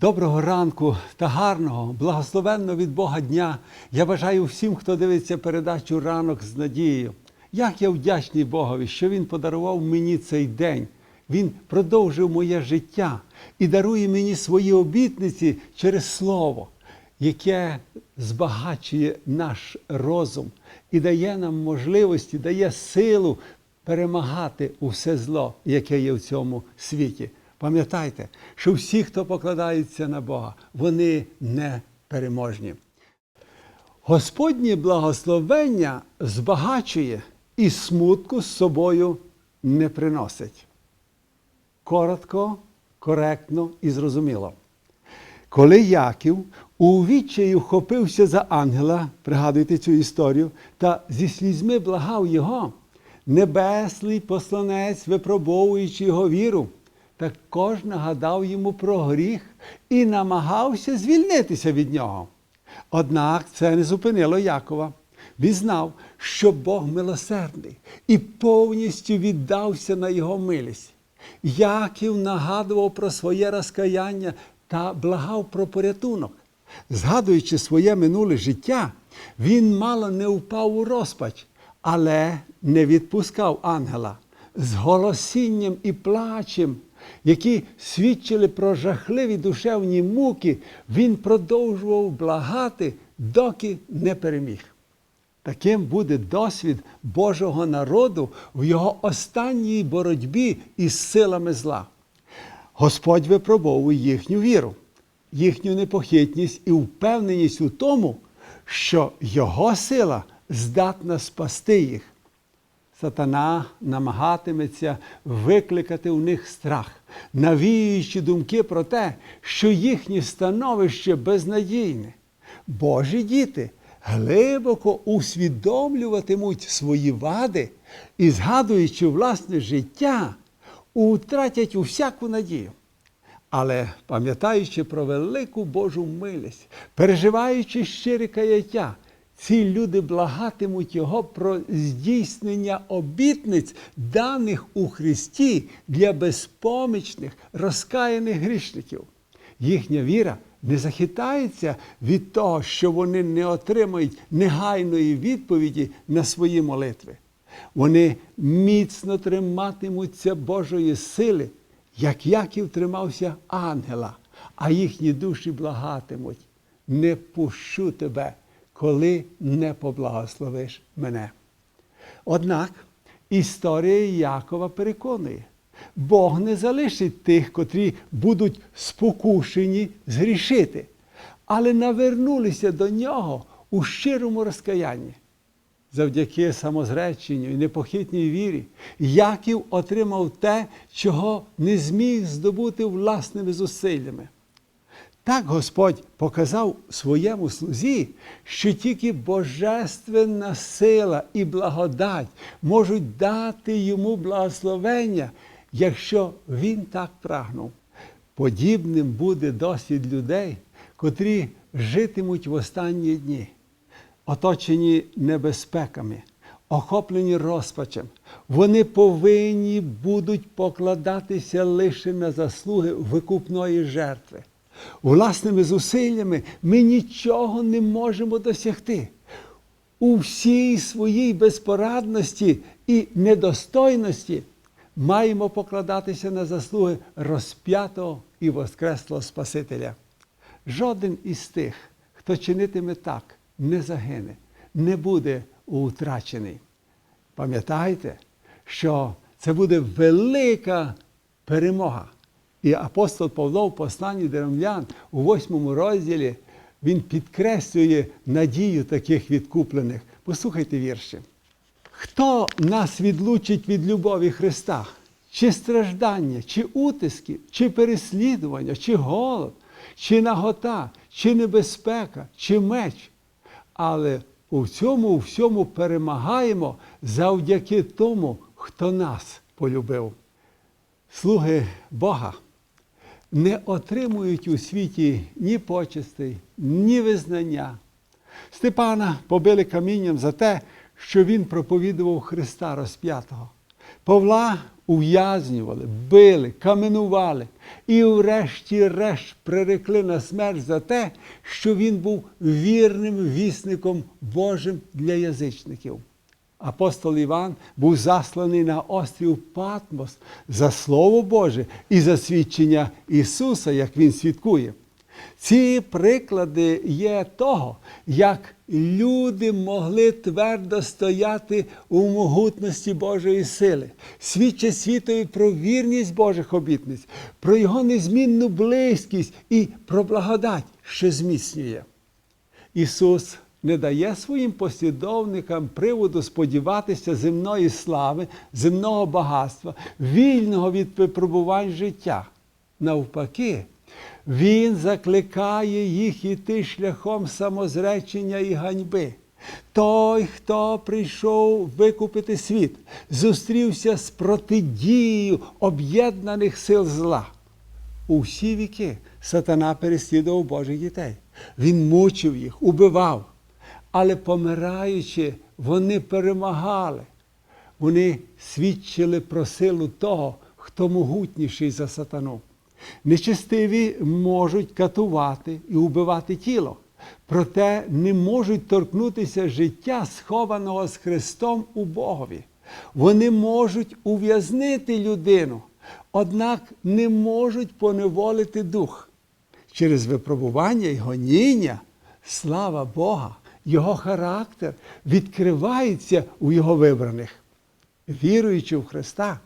Доброго ранку та гарного, благословенного від Бога дня. Я бажаю всім, хто дивиться передачу ранок з надією. Як я вдячний Богові, що Він подарував мені цей день. Він продовжив моє життя і дарує мені свої обітниці через Слово, яке збагачує наш розум і дає нам можливості, дає силу перемагати усе зло, яке є в цьому світі. Пам'ятайте, що всі, хто покладається на Бога, вони не переможні. Господнє благословення збагачує і смутку з собою не приносить. Коротко, коректно і зрозуміло. Коли Яків у відчаї вхопився за ангела, пригадуйте цю історію, та зі слізьми благав його, небесний посланець, випробовуючи його віру, також нагадав йому про гріх і намагався звільнитися від нього. Однак це не зупинило Якова. Він знав, що Бог милосердний і повністю віддався на його милість. Яків нагадував про своє розкаяння та благав про порятунок. Згадуючи своє минуле життя, він мало не впав у розпач, але не відпускав ангела з голосінням і плачем, які свідчили про жахливі душевні муки, він продовжував благати, доки не переміг. Таким буде досвід Божого народу в його останній боротьбі із силами зла. Господь випробовує їхню віру, їхню непохитність і впевненість у тому, що Його сила здатна спасти їх. Сатана намагатиметься викликати у них страх, навіюючи думки про те, що їхнє становище безнадійне. Божі діти глибоко усвідомлюватимуть свої вади і, згадуючи власне життя, утратять усяку надію. Але пам'ятаючи про велику Божу милість, переживаючи щире каяття, ці люди благатимуть Його про здійснення обітниць, даних у Христі для безпомічних, розкаяних грішників. Їхня віра не захитається від того, що вони не отримають негайної відповіді на свої молитви. Вони міцно триматимуться Божої сили, як Яків тримався ангела, а їхні душі благатимуть. Не пущу тебе, коли не поблагословиш мене. Однак історія Якова переконує, Бог не залишить тих, котрі будуть спокушені згрішити, але навернулися до нього у щирому розкаянні. Завдяки самозреченню і непохитній вірі, Яків отримав те, чого не зміг здобути власними зусиллями. Так Господь показав своєму слузі, що тільки божественна сила і благодать можуть дати йому благословення, якщо він так прагнув. Подібним буде досвід людей, котрі житимуть в останні дні, оточені небезпеками, охоплені розпачем. Вони повинні будуть покладатися лише на заслуги викупної жертви. Власними зусиллями ми нічого не можемо досягти. У всій своїй безпорадності і недостойності маємо покладатися на заслуги розп'ятого і воскреслого Спасителя. Жоден із тих, хто чинитиме так, не загине, не буде утрачений. Пам'ятайте, що це буде велика перемога. І апостол Павло в посланні до римлян у восьмому розділі він підкреслює надію таких відкуплених. Послухайте вірші. Хто нас відлучить від любові Христа? Чи страждання, чи утиски, чи переслідування, чи голод, чи нагота, чи небезпека, чи меч? Але у цьому всьому перемагаємо завдяки тому, хто нас полюбив. Слуги Бога не отримують у світі ні почестей, ні визнання. Степана побили камінням за те, що він проповідував Христа розп'ятого. Павла ув'язнювали, били, каменували і врешті-решт прирекли на смерть за те, що він був вірним вісником Божим для язичників. Апостол Іван був засланий на острів Патмос за Слово Боже і за свідчення Ісуса, як Він свідкує. Ці приклади є того, як люди могли твердо стояти у могутності Божої сили, свідчать світові про вірність Божих обітниць, про його незмінну близькість і про благодать, що зміцнює. Ісус не дає своїм послідовникам приводу сподіватися земної слави, земного багатства, вільного від випробувань життя. Навпаки, Він закликає їх іти шляхом самозречення і ганьби. Той, хто прийшов викупити світ, зустрівся з протидією об'єднаних сил зла. У всі віки сатана переслідував Божих дітей. Він мучив їх, убивав. Але помираючи, вони перемагали. Вони свідчили про силу того, хто могутніший за сатану. Нечестиві можуть катувати і убивати тіло, проте не можуть торкнутися життя, схованого з Христом у Богові. Вони можуть ув'язнити людину, однак не можуть поневолити дух. Через випробування і гоніння, слава Бога, його характер відкривається у його вибраних. Віруючи в Христа,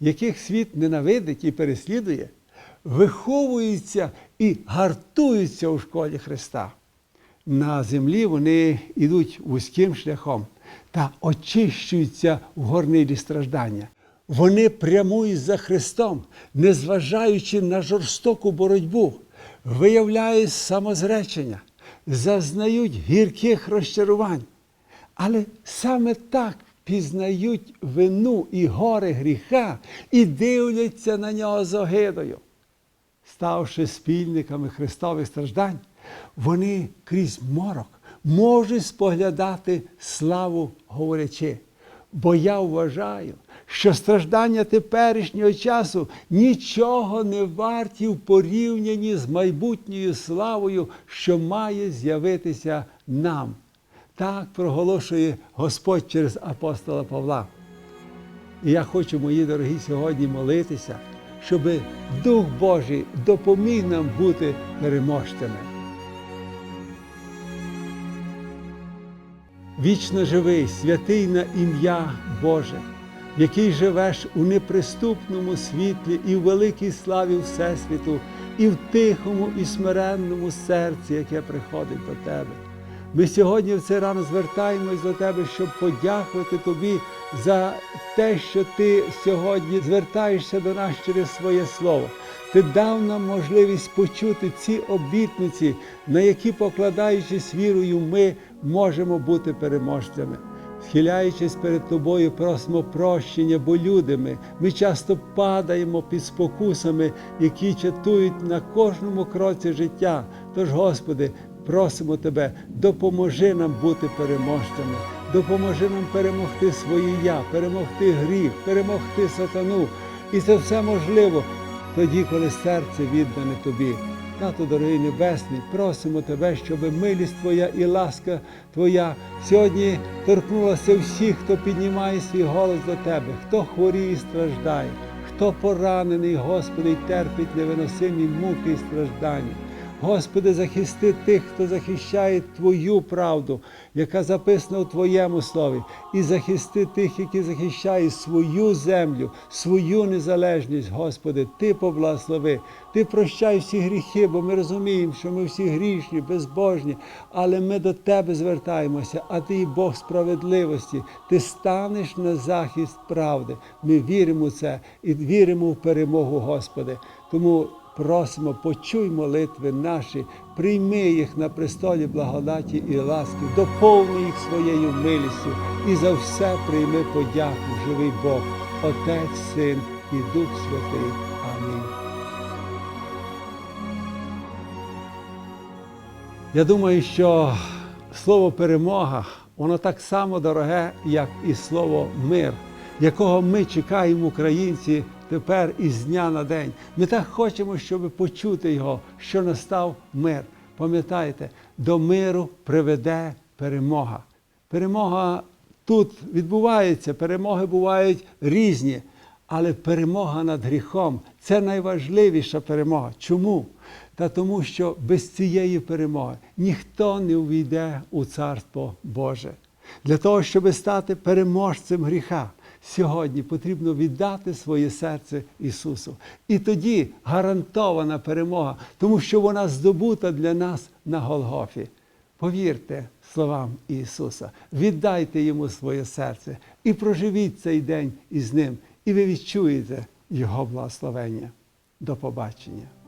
яких світ ненавидить і переслідує, виховуються і гартуються у школі Христа. На землі вони йдуть вузьким шляхом та очищуються в горнилі страждання. Вони прямують за Христом, незважаючи на жорстоку боротьбу, виявляють самозречення, зазнають гірких розчарувань. Але саме так пізнають вину і горе гріха і дивляться на нього з огидою. Ставши спільниками Христових страждань, вони крізь морок можуть споглядати славу говорячи. Бо я вважаю, що страждання теперішнього часу нічого не варті в порівнянні з майбутньою славою, що має з'явитися нам. Так проголошує Господь через апостола Павла. І я хочу, мої дорогі, сьогодні молитися, щоб Дух Божий допоміг нам бути переможцями. Вічно живий, святий на ім'я Боже, який живеш у неприступному світлі і в великій славі Всесвіту, і в тихому і смиренному серці, яке приходить до Тебе. Ми сьогодні в цей рано звертаємось до Тебе, щоб подякувати Тобі за те, що Ти сьогодні звертаєшся до нас через своє Слово. Ти дав нам можливість почути ці обітниці, на які, покладаючись вірою, ми можемо бути переможцями. Схиляючись перед тобою, просимо прощення, бо люди ми, ми часто падаємо під спокусами, які чатують на кожному кроці життя. Тож, Господи, просимо Тебе, допоможи нам бути переможцями, допоможи нам перемогти своє я, перемогти гріх, перемогти сатану. І це все можливо тоді, коли серце віддане Тобі. Тато, дорогий Небесний, просимо Тебе, щоб милість Твоя і ласка Твоя сьогодні торкнулася всіх, хто піднімає свій голос до Тебе, хто хворіє і страждає, хто поранений, Господи, і терпить невиносимі муки і страждання. Господи, захисти тих, хто захищає Твою правду, яка записана у Твоєму слові, і захисти тих, які захищають свою землю, свою незалежність, Господи, Ти поблагослови, Ти прощай всі гріхи, бо ми розуміємо, що ми всі грішні, безбожні, але ми до Тебе звертаємося, а Ти і Бог справедливості. Ти станеш на захист правди. Ми віримо в це і віримо в перемогу, Господи. Тому Просимо, почуй молитви наші, прийми їх на престолі благодаті і ласки, доповни їх своєю милістю і за все прийми подяку, живий Бог, Отець, Син і Дух Святий. Амінь. Я думаю, що слово перемога, воно так само дороге, як і слово мир. якого ми чекаємо, українці, тепер із дня на день. Ми так хочемо, щоб почути його, що настав мир. Пам'ятайте, до миру приведе перемога. Перемога тут відбувається, перемоги бувають різні, але перемога над гріхом це найважливіша перемога. Чому? Та тому, що без цієї перемоги ніхто не увійде у Царство Боже. Для того, щоб стати переможцем гріха, сьогодні потрібно віддати своє серце Ісусу. І тоді гарантована перемога, тому що вона здобута для нас на Голгофі. Повірте словам Ісуса, віддайте йому своє серце і проживіть цей день із ним, і ви відчуєте Його благословення. До побачення.